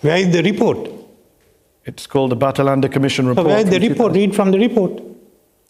Where is the report? It's called the Batalanda Commission So report. where is the report? Read from the report.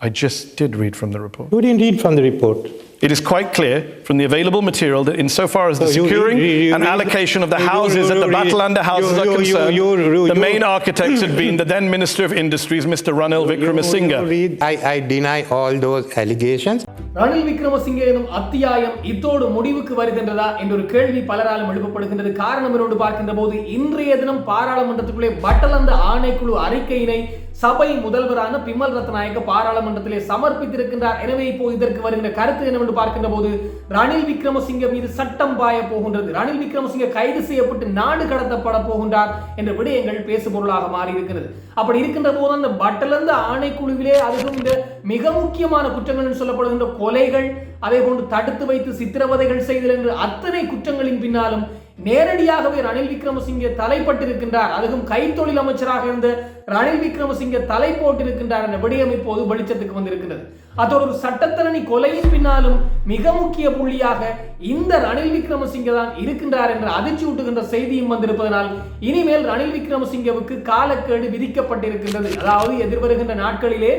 I just did read from the report. You didn't read from the report. It is quite clear from the available material that insofar as the So you- securing you- you- and you- allocation of the you- houses you- at the you- Batalanda houses you- are you- you- concerned, you- you- the you- main architects had been the then Minister of Industries, Mr. Ranil You Wickremesinghe. read- I, I deny all those allegations. Ranil Wickremesinghe எனும் அத்தியாயம் இத்தோடு முடிவுக்கு வருகின்றதா என்ற ஒரு கேள்வி பலராலும் எழுப்பப்படுகின்றது காரணம் என்னோடு பார்க்கின்ற போது இன்றைய தினம் பாராளுமன்றத்துக்குள்ளே பட்டலந்த ஆணைக்குழு அறிக்கையினை சபை முதல்வரான பிமல் ரத்நாயக்க பாராளுமன்றத்திலே சமர்ப்பித்திருக்கின்றார். எனவே இப்போ இதற்கு வருகின்ற கருத்து என்னவென்று பார்க்கின்ற போது ரணில் விக்ரமசிங்க மீது சட்டம் பாய போகின்றது. ரணில் விக்ரமசிங்க கைது செய்யப்பட்டு நாடு கடத்தப்பட போகின்றார் என்ற விடயங்கள் பேசுபொருளாக மாறி இருக்கிறது அப்படி இருக்கின்ற போது அந்த பட்டலந்த ஆணைக்குழுவிலே அதுவும் இந்த மிக முக்கியமான குற்றங்கள் என்று சொல்லப்படுகின்ற கொலைகள் அதே போன்று தடுத்து வைத்து சித்திரவதைகள் செய்தல் என்று அத்தனை குற்றங்களின் பின்னாலும் நேரடியாகவே ரணில் விக்ரமசிங்கே தலைப்பட்டிருக்கின்றார். அதுவும் கைத்தொழில் அமைச்சராக இருந்த ரணில் விக்ரமசிங்கே தலை போட்டிருக்கின்றார் என்ற விடயம் இப்போது வெளிச்சத்துக்கு வந்திருக்கிறது அதோடு ஒரு சட்டத்தரணி கொலையின் பின்னாலும் மிக முக்கிய புள்ளியாக இந்த ரணில் விக்ரமசிங்கே தான் இருக்கின்றார் என்ற அதிர்ச்சி ஊட்டுகின்ற செய்தியும் வந்திருப்பதனால் இனிமேல் ரணில் விக்ரமசிங்கவுக்கு காலக்கேடு விதிக்கப்பட்டிருக்கின்றது. அதாவது எதிர்வருகின்ற நாட்களிலே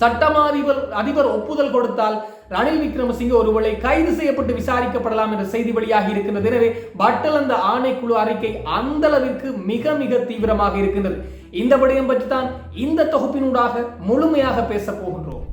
சட்டமா அதிபர் அதிபர் ஒப்புதல் கொடுத்தால் ரணில் விக்ரமசிங்க ஒருவேளை கைது செய்யப்பட்டு விசாரிக்கப்படலாம் என்ற செய்தி வெளியாகி இருக்கின்றது. எனவே பட்டல் அந்த ஆணைக்குழு அறிக்கை அந்த அளவிற்கு மிக மிக தீவிரமாக இருக்கின்றது. இந்த விடயம் பற்றி தான் இந்த தொகுப்பினூடாக முழுமையாக பேச போகின்றோம்.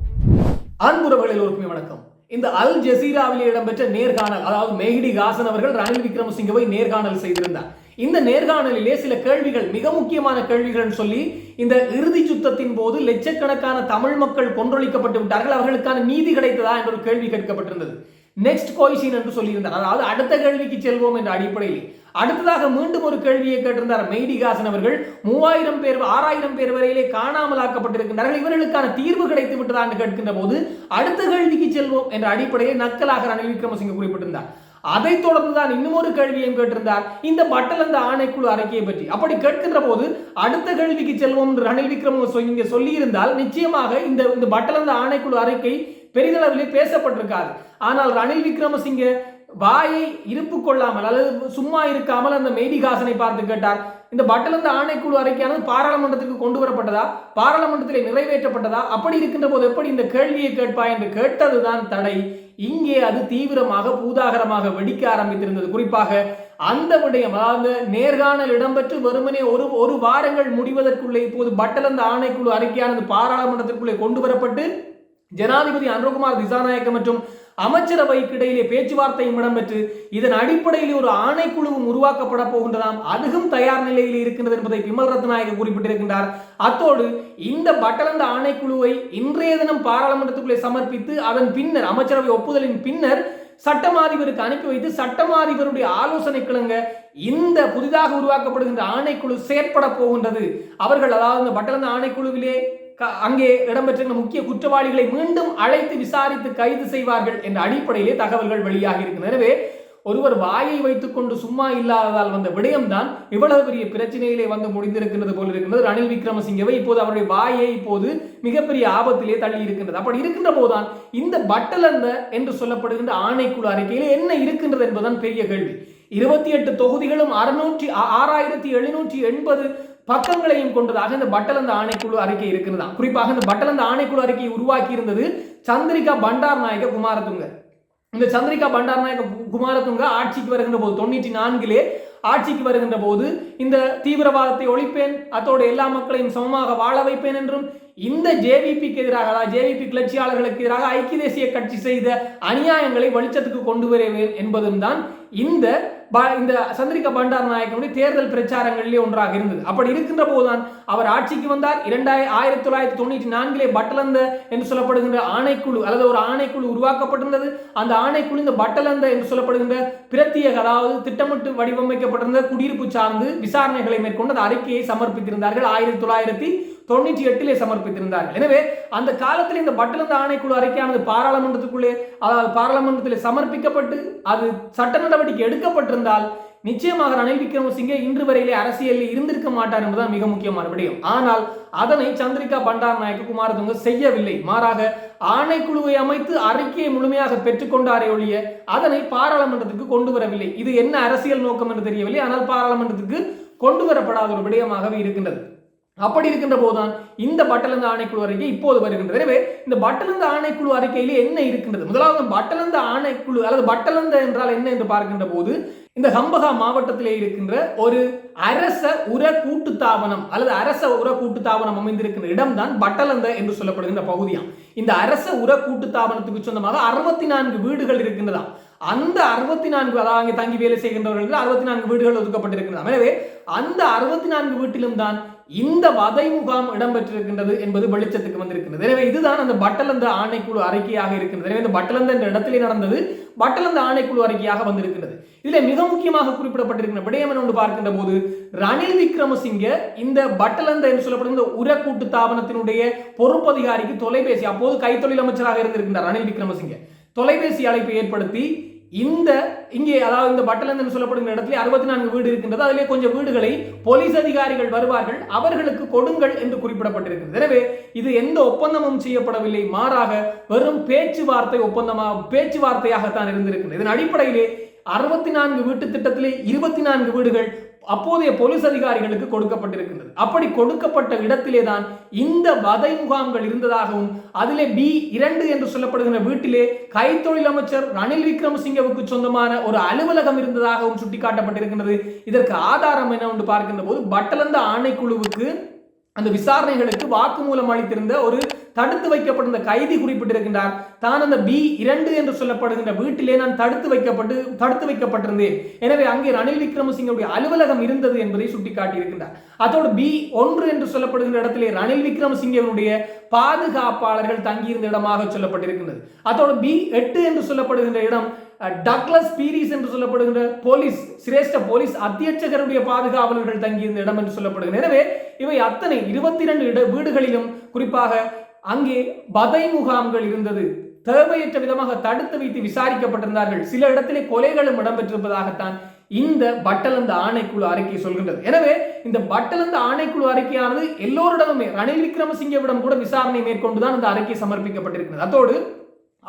அன்புறவர்கள் எல்லோருக்குமே வணக்கம். இந்த அல் ஜசீராவில் இடம்பெற்ற நேர்காணல் அதாவது மேகிடி காசன் அவர்கள் ரணில் விக்ரமசிங்கவை நேர்காணல் செய்திருந்தார். இந்த நேர்காணலிலே சில கேள்விகள் மிக முக்கியமான கேள்விகள் சொல்லி இந்த இறுதி சுத்தத்தின் போது லட்சக்கணக்கான தமிழ் மக்கள் கொன்றொழிக்கப்பட்டு விட்டார்கள். அவர்களுக்கான நீதி கிடைத்ததா என்ற ஒரு கேள்வி கேட்கப்பட்டிருந்தது. நெக்ஸ்ட் கொய்சின் என்று சொல்லியிருந்தார். அதாவது அடுத்த கேள்விக்கு செல்வோம் என்ற அடிப்படையில். அடுத்ததாக மீண்டும் ஒரு கேள்வியை கேட்டிருந்தார் மெய்டிகாசன் அவர்கள். மூவாயிரம் பேர் ஆறாயிரம் பேர் வரையிலே காணாமலாக்கப்பட்டிருக்கின்றார்கள் இவர்களுக்கான தீர்வு கிடைத்து விட்டதா என்று கேட்கின்ற போது அடுத்த கேள்விக்கு செல்வோம் என்ற அடிப்படையில் நக்கலாக ரணில் விக்ரமசிங்க குறிப்பிட்டிருந்தார். அதை தொடர்ந்து தான் இன்னும் ஒரு கேள்வியையும் கேட்டிருந்தார். இந்த பட்டலந்த ஆணைக்குழு அறிக்கையை பற்றி. அப்படி கேட்கின்ற போது அடுத்த கேள்விக்கு செல்வோம் என்று ரணில் விக்ரமசிங்க சொல்லியிருந்தால் நிச்சயமாக இந்த இந்த பட்டலந்த ஆணைக்குழு அறிக்கை பெரிதளவிலே பேசப்பட்டிருக்காது. ஆனால் ரணில் விக்ரமசிங்கே வாயை இருப்பு கொள்ளாமல் அல்லது சும்மா இருக்காமல் அந்த மெய்டிகாசனை பார்த்து கேட்டார். இந்த பட்டலந்த ஆணைக்குழு அறிக்கையானது பாராளுமன்றத்திற்கு கொண்டு வரப்பட்டதா? பாராளுமன்றத்திலே நிறைவேற்றப்பட்டதா? அப்படி இருக்கின்ற போது எப்படி இந்த கேள்வியை கேட்பாய் என்று கேட்டதுதான் தடை. இங்கே அது தீவிரமாக பூதாகரமாக வெடிக்க ஆரம்பித்திருந்தது. குறிப்பாக அந்த விடயம் அதாவது நேர்காணல் இடம்பெற்று வெறுமனே ஒரு ஒரு வாரங்கள் முடிவதற்குள்ளே இப்போது பட்டலந்த ஆணைக்குழு அறிக்கையானது பாராளுமன்றத்திற்குள்ளே கொண்டு வரப்பட்டு ஜனாதிபதி அனுகுமார் திசாநாயக்க மற்றும் அமைச்சரவைக்கு இடையிலே பேச்சுவார்த்தையும் இடம்பெற்று இதன் அடிப்படையில் ஒரு ஆணைக்குழுவும் உருவாக்கப்பட போகின்றதாம். அதுவும் தயார் நிலையில் இருக்கின்றது என்பதை பிமல் ரத்நாயக குறிப்பிட்டிருக்கின்றார். அத்தோடு இந்த பட்டலந்த ஆணைக்குழுவை இன்றைய தினம் பாராளுமன்றத்துக்குள்ளே சமர்ப்பித்து அதன் பின்னர் அமைச்சரவை ஒப்புதலின் பின்னர் சட்டமாதிபருக்கு அனுப்பி வைத்து சட்டமாதிபருடைய ஆலோசனை கிளங்க இந்த புதிதாக உருவாக்கப்படுகின்ற ஆணைக்குழு செயற்பட போகின்றது. அவர்கள் அதாவது இந்த பட்டலந்த ஆணைக்குழுவிலே அங்கே இடம்பெற்ற முக்கிய குற்றவாளிகளை மீண்டும் அழைத்து விசாரித்து கைது செய்வார்கள் என்ற அடிப்படையிலே தகவல்கள் வெளியாகி இருக்கின்றனவே எனவே ஒருவர் வாயை வைத்துக்கொண்டு சும்மா இல்லாததால் வந்த விடயம்தான் இவ்வளவு பெரிய பிரச்சனையிலே வந்து முடிந்திருக்கிறது போல் இருக்கின்றது. ரணில் விக்ரமசிங்கவை இப்போது அவருடைய வாயை இப்போது மிகப்பெரிய ஆபத்திலே தள்ளி இருக்கின்றது. அப்படி இருக்கின்ற போதுதான் இந்த பட்டலந்த என்று சொல்லப்படுகின்ற ஆணைக்குழு அறிக்கையில் என்ன இருக்கின்றது என்பதுதான் பெரிய கேள்வி. இருபத்தி எட்டு தொகுதிகளும் அறுநூற்றி ஆறாயிரத்தி எழுநூற்றி எண்பது பக்கங்களையும் கொண்டதாக இந்த பட்டலந்த ஆணைக்குழு அறிக்கை இருக்கிறதா குறிப்பாக இந்த பட்டலந்த ஆணைக்குழு அறிக்கையை உருவாக்கி இருந்தது சந்திரிகா பண்டார் நாயக குமாரதுங்க. இந்த சந்திரிகா பண்டார் நாயக குமாரதுங்க ஆட்சிக்கு வருகின்ற போது தொண்ணூற்றி நான்கிலே ஆட்சிக்கு வருகின்ற போது இந்த தீவிரவாதத்தை ஒழிப்பேன் அத்தோடு எல்லா மக்களையும் சமமாக வாழ வைப்பேன் என்றும் இந்த ஜேவிபிக்கு எதிராக அதாவது ஜேவிபி கிளர்ச்சியாளர்களுக்கு எதிராக ஐக்கிய தேசிய கட்சி செய்த அநியாயங்களை வெளிச்சத்துக்கு கொண்டு வருவேன் என்பதும் தான் இந்த இந்த சந்திரிகா பண்டார் நாயக்கனுடைய தேர்தல் பிரச்சாரங்களிலே ஒன்றாக இருந்தது. அப்படி இருக்கின்ற போதுதான் அவர் ஆட்சிக்கு வந்தார். இரண்டாய ஆயிரத்தி தொள்ளாயிரத்தி தொண்ணூற்றி நான்கிலே பட்டலந்த என்று சொல்லப்படுகின்ற ஆணைக்குழு அல்லது ஒரு ஆணைக்குழு உருவாக்கப்பட்டிருந்தது. அந்த ஆணைக்குழு இந்த பட்டலந்த என்று சொல்லப்படுகின்ற பிரத்யேக அதாவது திட்டமிட்டு வடிவமைக்கப்பட்டிருந்த குடியிருப்பு சார்ந்து விசாரணைகளை மேற்கொண்டு அந்த அறிக்கையை சமர்ப்பித்திருந்தார்கள். ஆயிரத்தி தொள்ளாயிரத்தி தொண்ணூற்றி எட்டிலே சமர்ப்பித்திருந்தார்கள். எனவே அந்த காலத்தில் இந்த பட்டலந்த ஆணைக்குழு அறிக்கையானது பாராளுமன்றத்துக்குள்ளே அதாவது பாராளுமன்றத்தில் சமர்ப்பிக்கப்பட்டு அது சட்டமன்ற நடவடிக்கை எடுக்கப்பட்டிருந்தால் நிச்சயமாக ரணில் விக்ரமசிங்கே இன்று வரையிலே அரசியலில் இருந்திருக்க மாட்டார் என்பதுதான் மிக முக்கியமான விடயம். ஆனால் அதனை சந்திரிகா பண்டார் நாயக்கு குமாரதுங்க செய்யவில்லை. மாறாக ஆணைக்குழுவை அமைத்து அறிக்கையை முழுமையாக பெற்றுக்கொண்டாரே ஒழிய அதனை பாராளுமன்றத்துக்கு கொண்டு வரவில்லை. இது என்ன அரசியல் நோக்கம் என்று தெரியவில்லை. ஆனால் பாராளுமன்றத்துக்கு கொண்டு வரப்படாத ஒரு விடயமாகவே இருக்கின்றது. அப்படி இருக்கின்ற போதுதான் இந்த பட்டலந்த ஆணைக்குழு அறிக்கை இப்போது வருகின்றது. எனவே இந்த பட்டலந்த ஆணைக்குழு அறிக்கையிலே என்ன இருக்கின்றது? முதலாவது பட்டலந்த ஆணைக்குழு அல்லது பட்டலந்த என்றால் என்ன என்று பார்க்கின்ற போது இந்த ஹம்பகா மாவட்டத்திலே இருக்கின்ற ஒரு அரச உர கூட்டுத்தாபனம் அல்லது அரச உர கூட்டுத்தாபனம் அமைந்திருக்கின்ற இடம்தான் பட்டலந்த என்று சொல்லப்படுகின்ற பகுதியாம். இந்த அரச உர கூட்டுத்தாபனத்துக்கு சொந்தமாக அறுபத்தி நான்கு வீடுகள் இருக்கின்றதாம். அந்த அறுபத்தி நான்கு அதாவது அங்கே தங்கி வேலை செய்கின்றவர்களுக்கு அறுபத்தி நான்கு வீடுகள் ஒதுக்கப்பட்டிருக்கின்றன எனவே அந்த அறுபத்தி நான்கு வீட்டிலும் தான் இந்த வதை முகாம் இடம்பெற்றிருக்கின்றது என்பது வெளிச்சத்துக்கு வந்திருக்கிறது எனவே இதுதான் அந்த பட்டலந்த ஆணைக்குழு அறிக்கையாக இருக்கின்றது. எனவே இந்த பட்டலந்த என்ற இடத்திலே நடந்தது பட்டலந்த ஆணைக்குழு அறிக்கையாக வந்திருக்கிறது இதில் மிக முக்கியமாக குறிப்பிடப்பட்டிருக்கிற விடயம் என்று பார்க்கின்ற போது ரணில் விக்ரமசிங்க இந்த பட்டலந்த என்று சொல்லப்படும் உர கூட்டு தாபனத்தினுடைய பொறுப்பதிகாரிக்கு தொலைபேசி அப்போது கைத்தொழில் அமைச்சராக இருந்திருக்கின்றார் ரணில் விக்ரமசிங்க. தொலைபேசி அழைப்பை ஏற்படுத்தி இந்த இங்கே அதாவது இந்த பட்டலந்தன் சொல்லப்படுகிற இடத்துல அறுபத்தி நான்கு வீடு இருக்கின்றது. அதிலே கொஞ்சம் வீடுகளை போலீஸ் அதிகாரிகள் வருவார்கள். அவர்களுக்கு கொடுங்கள் என்று குறிப்பிடப்பட்டிருக்கிறது. எனவே இது எந்த ஒப்பந்தமும் செய்யப்படவில்லை. மாறாக வெறும் பேச்சுவார்த்தை ஒப்பந்தமாக பேச்சுவார்த்தையாகத்தான் இருந்திருக்கிறது இதன் அடிப்படையிலே அறுபத்தி நான்கு வீட்டு திட்டத்திலே இருபத்தி நான்கு வீடுகள் அப்போதைய போலீஸ் அதிகாரிகளுக்கு கொடுக்கப்பட்டிருக்கின்றது. அப்படி கொடுக்கப்பட்ட இடத்திலே தான் இந்த வதை முகாம்கள் இருந்ததாகவும் அதிலே பி இரண்டு என்று சொல்லப்படுகின்ற வீட்டிலே கைத்தொழில் அமைச்சர் ரணில் விக்ரமசிங்கவுக்கு சொந்தமான ஒரு அலுவலகம் இருந்ததாகவும் சுட்டிக்காட்டப்பட்டிருக்கின்றது. இதற்கு ஆதாரம் என்ன ஒன்று பார்க்கின்ற போது பட்டலந்த ஆணைக்குழுவுக்கு அந்த விசாரணைகளுக்கு வாக்குமூலம் அளித்திருந்த ஒரு தடுத்து வைக்கப்பட்டிருந்த கைதி குறிப்பிட்டிருக்கின்றார். தான் அந்த பி இரண்டு என்று சொல்லப்படுகின்ற வீட்டிலே நான் தடுத்து வைக்கப்பட்டு தடுத்து வைக்கப்பட்டிருந்தேன். எனவே அங்கே ரணில் விக்ரமசிங்கவுடைய அலுவலகம் இருந்தது என்பதை சுட்டிக்காட்டியிருக்கின்றார். அதோடு பி ஒன்று என்று சொல்லப்படுகின்ற இடத்திலே ரணில் விக்ரமசிங்கவனுடைய பாதுகாப்பாளர்கள் தங்கியிருந்த இடமாக சொல்லப்பட்டிருக்கின்றது. அதோடு பி எட்டு என்று சொல்லப்படுகின்ற இடம் டக்ளஸ் பீரிஸ் என்று சொல்லப்படுகின்ற போலீஸ் சிரேஷ்ட போலீஸ் அத்தியட்சகருடைய பாதுகாவலர்கள் தங்கியிருந்த இடம் என்று சொல்லப்படுகிறது. எனவே இவை அத்தனை இருபத்தி இரண்டு இட வீடுகளிலும் குறிப்பாக அங்கே பதை முகாம்கள் இருந்தது. தேவையற்ற விதமாக தடுத்து வைத்து விசாரிக்கப்பட்டிருந்தார்கள். சில இடத்திலே கொலைகளும் இடம்பெற்றிருப்பதாகத்தான் இந்த பட்டலந்த ஆணைக்குழு அறிக்கை சொல்கின்றது. எனவே இந்த பட்டலந்த ஆணைக்குழு அறிக்கையானது எல்லோரிடமுமே ரணில் விக்ரமசிங்கவிடம் கூட விசாரணை மேற்கொண்டுதான் இந்த அறிக்கை சமர்ப்பிக்கப்பட்டிருக்கிறது. அதோடு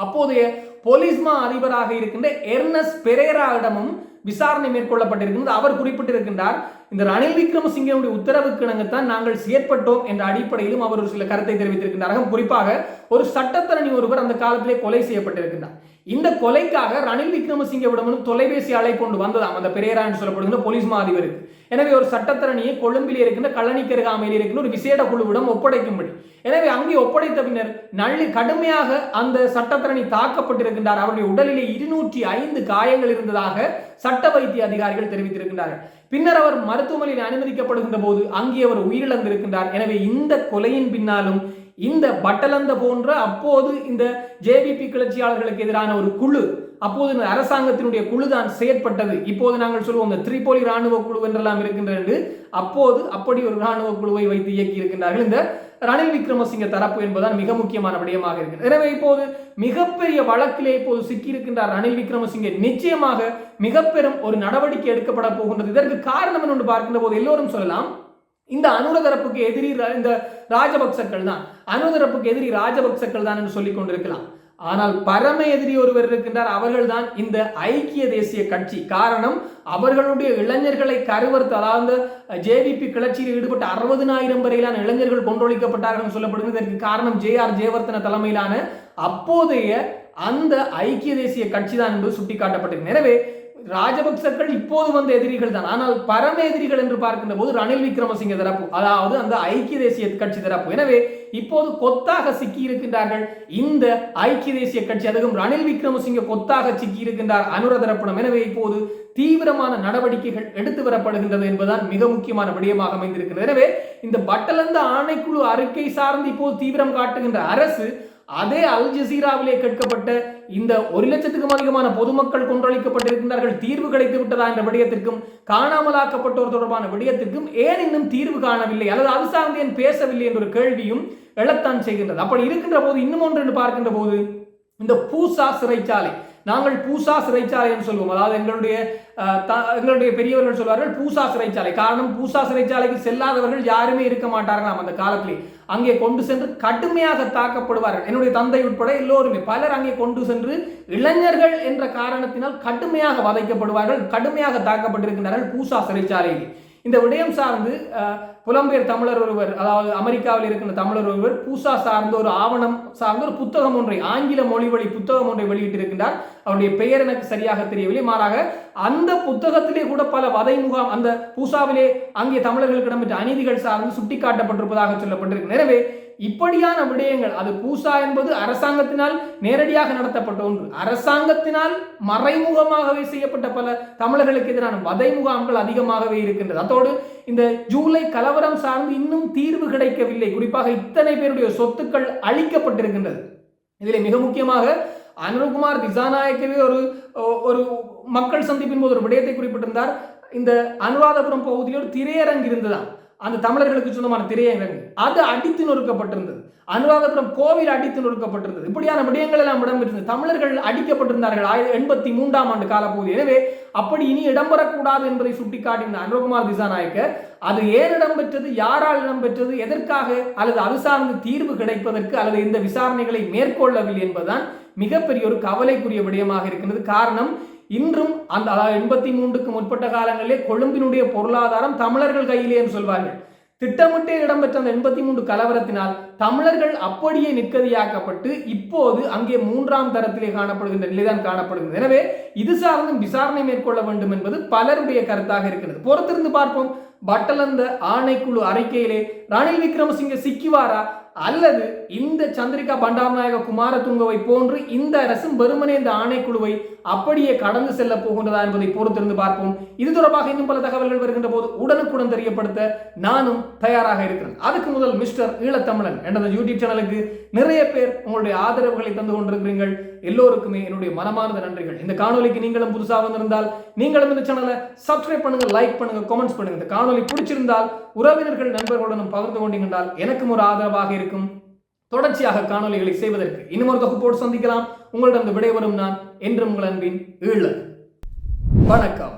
அப்போதைய போலீஸ்மா அதிபராக இருக்கின்ற எர்னஸ் பெரேராவிடமும் விசாரணை மேற்கொள்ளப்பட்டிருக்கிறது அவர் குறிப்பிட்டிருக்கின்றார் இந்த ரணில் விக்ரமசிங்கனுடைய உத்தரவுக்கு இணங்கத்தான் நாங்கள் செயற்பட்டோம் என்ற அடிப்படையிலும் அவர் ஒரு சில கருத்தை தெரிவித்திருக்கின்றார். குறிப்பாக ஒரு சட்டத்தரணி ஒருவர் அந்த காலத்திலே கொலை செய்யப்பட்டிருக்கின்றார். இந்த கொலைக்காக ரணில் விக்ரமசிங்கவிடம் தொலைபேசி அழைப்பு கொண்டு வந்ததாம். அந்த பெரேரா என்று சொல்லப்படுகிற போலீஸ் மா அதிபருக்கு எனவே ஒரு சட்டத்தரணியை கொழும்பில் இருக்கின்ற கள்ளணிக்கருகாமையில் இருக்கின்ற ஒரு விசேட குழுவிடம் ஒப்படைக்கும்படி. எனவே அங்கே ஒப்படைத்த பின்னர் நல்லி கடுமையாக அந்த சட்டத்தரணி தாக்கப்பட்டிருக்கின்றார். அவருடைய உடலிலே இருநூற்றி ஐந்து காயங்கள் இருந்ததாக சட்ட வைத்திய அதிகாரிகள் தெரிவித்திருக்கின்றார்கள். பின்னர் அவர் மருத்துவமனையில் அனுமதிக்கப்படுகின்ற போது அங்கே அவர் உயிரிழந்திருக்கின்றார். எனவே இந்த கொலையின் பின்னாலும் இந்த பட்டலந்த போன்ற அப்போது இந்த ஜேபிபி கிளர்ச்சியாளர்களுக்கு எதிரான ஒரு குழு அப்போது இந்த அரசாங்கத்தினுடைய குழு தான் செயற்பட்டது. இப்போது நாங்கள் சொல்லுவோம் இந்த திரிபோலி ராணுவ குழு என்றெல்லாம் இருக்கின்றது அப்போது அப்படி ஒரு ராணுவ குழுவை வைத்து இயக்கி இருக்கின்றார்கள் இந்த ரணில் விக்ரமசிங்க தரப்பு என்பதுதான் மிக முக்கியமான விடயமாக இருக்கு எனவே இப்போது மிகப்பெரிய வழக்கிலே இப்போது சிக்கியிருக்கின்றார் ரணில் விக்ரமசிங்கே. நிச்சயமாக மிக பெரும் ஒரு நடவடிக்கை எடுக்கப்பட போகின்றது. இதற்கு காரணம் என்ன என்று பார்க்கின்ற போது எல்லோரும் சொல்லலாம் இந்த அனுர தரப்புக்கு எதிரி இந்த ராஜபக்சக்கள் தான் அனுர தரப்புக்கு எதிரி ராஜபக்சக்கள் தான் என்று சொல்லிக் கொண்டிருக்கலாம். ஆனால் பரம எதிரி ஒருவர் இருக்கின்றார். அவர்கள்தான் இந்த ஐக்கிய தேசிய கட்சி. காரணம் அவர்களுடைய இளைஞர்களை கருவறுத்து அதாவது ஜேவிபி கிளர்ச்சியில் ஈடுபட்ட அறுபதினாயிரம் வரையிலான இளைஞர்கள் கொன்றொழிக்கப்பட்டார்கள் என்று சொல்லப்படுகிறது. இதற்கு காரணம் ஜே ஆர் ஜெயவர்த்தன தலைமையிலான அப்போதைய அந்த ஐக்கிய தேசிய கட்சி தான் என்பது சுட்டிக்காட்டப்பட்டிருக்கு. எனவே ராஜபக்சர்கள் இப்போது வந்த எதிரிகள் தான். ஆனால் பரம எதிரிகள் என்று பார்க்கின்ற போது ரணில் விக்ரமசிங்க தரப்பு அதாவது அந்த ஐக்கிய தேசிய கட்சி தரப்பு. எனவே இப்போது கொத்தாக சிக்கி இருக்கின்றார்கள் இந்த ஐக்கிய தேசிய கட்சி அதுவும் ரணில் விக்ரமசிங்க கொத்தாக சிக்கி இருக்கின்றார் அனுர எனவே இப்போது தீவிரமான நடவடிக்கைகள் எடுத்து வரப்படுகின்றது என்பதுதான் மிக முக்கியமான விடயமாக அமைந்திருக்கிறது. எனவே இந்த பட்டலந்த ஆணைக்குழு அறிக்கை சார்ந்து இப்போது தீவிரம் காட்டுகின்ற அரசு அதே அல் ஜசீராவிலே கேட்கப்பட்ட இந்த ஒரு லட்சத்துக்கும் அதிகமான பொதுமக்கள் கொன்றளிக்கப்பட்டிருக்கின்றார்கள் தீர்வு கிடைத்து விட்டதா என்ற விடயத்திற்கும் காணாமலாக்கப்பட்டோர் தொடர்பான விடயத்திற்கும் ஏன் இன்னும் தீர்வு காணவில்லை? அல்லது அது சார்ந்து ஏன் பேசவில்லை என்ற ஒரு கேள்வியும் எழத்தான் செய்கின்றது. அப்படி இருக்கின்ற போது இன்னும் ஒன்று என்று பார்க்கின்ற போது இந்த பூசா சிறைச்சாலை நாங்கள் பூசா சிறைச்சாலை என்று சொல்வோம். அதாவது எங்களுடைய அஹ், எங்களுடைய பெரியவர்கள் சொல்வார்கள் பூசா சிறைச்சாலை. காரணம் பூசா சிறைச்சாலைக்கு செல்லாதவர்கள் யாருமே இருக்க மாட்டார்களாம் அந்த காலத்திலே. அங்கே கொண்டு சென்று கடுமையாக தாக்கப்படுவார்கள். என்னுடைய தந்தை உட்பட எல்லோருமே. பலர் அங்கே கொண்டு சென்று இளைஞர்கள் என்ற காரணத்தினால் கடுமையாக வதைக்கப்படுவார்கள் கடுமையாக தாக்கப்பட்டிருக்கின்றார்கள் பூசா சிறைச்சாலையில். இந்த விடயம் சார்ந்து புலம்பெயர் தமிழர் ஒருவர் அதாவது அமெரிக்காவில் இருக்கின்ற தமிழர் ஒருவர் பூசா சார்ந்த ஒரு ஆவணம் சார்ந்த ஒரு புத்தகம் ஒன்றை ஆங்கில மொழி வழி புத்தகம் ஒன்றை வெளியிட்டிருக்கின்றார். அவருடைய பெயர் எனக்கு சரியாக தெரியவில்லை. மாறாக அந்த புத்தகத்திலே கூட பல வதை முகாம் அந்த பூசாவிலே அங்கே தமிழர்களுக்கு இடம்பெற்ற அநீதிகள் சார்ந்து சுட்டிக்காட்டப்பட்டிருப்பதாக சொல்லப்பட்டிருக்கு. எனவே இப்படியான விடயங்கள் அது பூசா என்பது அரசாங்கத்தினால் நேரடியாக நடத்தப்பட்ட ஒன்று. அரசாங்கத்தினால் மறைமுகமாகவே செய்யப்பட்ட பல தமிழர்களுக்கு எதிரான வதை முகாம்கள் அதிகமாகவே இருக்கின்றது. அதோடு இந்த ஜூலை கலவரம் சார்ந்து இன்னும் தீர்வு கிடைக்கவில்லை. குறிப்பாக இத்தனை பேருடைய சொத்துக்கள் அழிக்கப்பட்டிருக்கின்றது. இதில் மிக முக்கியமாக அனுகுமார் திசாநாயக்கவே ஒரு ஒரு மக்கள் சந்திப்பின் போது ஒரு விடயத்தை குறிப்பிட்டிருந்தார். இந்த அனுராதபுரம் பகுதியில் ஒரு திரையரங்கு இருந்ததாம். அந்த தமிழர்களுக்கு சொந்தமான திரையரங்கு. அது அடித்து நொறுக்கப்பட்டிருந்தது. அனுராதபுரம் கோவில் அடித்து நொறுக்கப்பட்டிருந்தது. இப்படியான விடயங்கள் எல்லாம் இடம்பெற்றிருந்தது. தமிழர்கள் அடிக்கப்பட்டிருந்தார்கள். ஆயிரத்தி எண்பத்தி மூன்றாம் ஆண்டு காலப்பகுதி எனவே அப்படி இனி இடம்பெறக்கூடாது என்பதை சுட்டிக்காட்டின அனுரகுமார் திசாநாயக்கர் அது ஏன் இடம்பெற்றது யாரால் இடம்பெற்றது எதற்காக அல்லது அது சார்ந்து தீர்வு கிடைப்பதற்கு அல்லது இந்த விசாரணைகளை மேற்கொள்ளவில்லை என்பதுதான் மிகப்பெரிய ஒரு கவலைக்குரிய விடயமாக இருக்கின்றது காரணம் இன்றும் அந்த எண்பத்தி மூன்றுக்கு முற்பட்ட காலங்களிலே கொழும்பினுடைய பொருளாதாரம் தமிழர்கள் கையிலே என்று சொல்வார்கள். திட்டமிட்டே இடம்பெற்ற அந்த எண்பத்தி மூன்று கலவரத்தினால் தமிழர்கள் அப்படியே நிற்கதியாக்கப்பட்டு இப்போது அங்கே மூன்றாம் தரத்திலே காணப்படுகின்ற நிலைதான் காணப்படுகிறது. எனவே இது சார்ந்தும் விசாரணை மேற்கொள்ள வேண்டும் என்பது பலருடைய கருத்தாக இருக்கிறது. பொறுத்திருந்து பார்ப்போம். பட்டலந்த ஆணைக்குழு அறிக்கையிலே ரணில் விக்ரமசிங்க சிக்கிவாரா? அல்லது இந்த சந்திரிகா பண்டாரநாயக குமாரதுங்கவை போன்று இந்த அரசும் வெறுமனே இந்த ஆணைக்குழுவை அப்படியே கடந்து செல்ல போகின்றதா என்பதை பொறுத்திருந்து பார்ப்போம். இது தொடர்பாக இன்னும் பல தகவல்கள் வருகின்ற போது உடனுக்குடன் தெரியப்படுத்த நானும் தயாராக இருக்கிறேன். அதுக்கு முதல் மிஸ்டர் ஈழத்தமிழன் எனது யூடியூப் சேனலுக்கு நிறைய பேர் உங்களுடைய ஆதரவுகளை தந்து கொண்டிருக்கிறீர்கள். எல்லோருக்குமே என்னுடைய மனமார்ந்த நன்றிகள். இந்த காணொலிக்கு நீங்களும் புதுசாக வந்திருந்தால் நீங்களும் இந்த சேனலை சப்ஸ்கிரைப் பண்ணுங்க லைக் பண்ணுங்க கமெண்ட்ஸ் பண்ணுங்க. இந்த காணொலி பிடிச்சிருந்தால் உறவினர்கள் நண்பர்களுடனும் பகிர்ந்து கொண்டீங்கன்றால் எனக்கும் ஒரு ஆதரவாக இருக்கும். தொடர்ச்சியாக காணொலிகளை செய்வதற்கு இன்னும் ஒரு தொகுப்போடு சந்திக்கலாம். உங்களிடம் விடைபெறும் நான் என்றும் உங்கள் அன்பின் ஈழ வணக்கம்.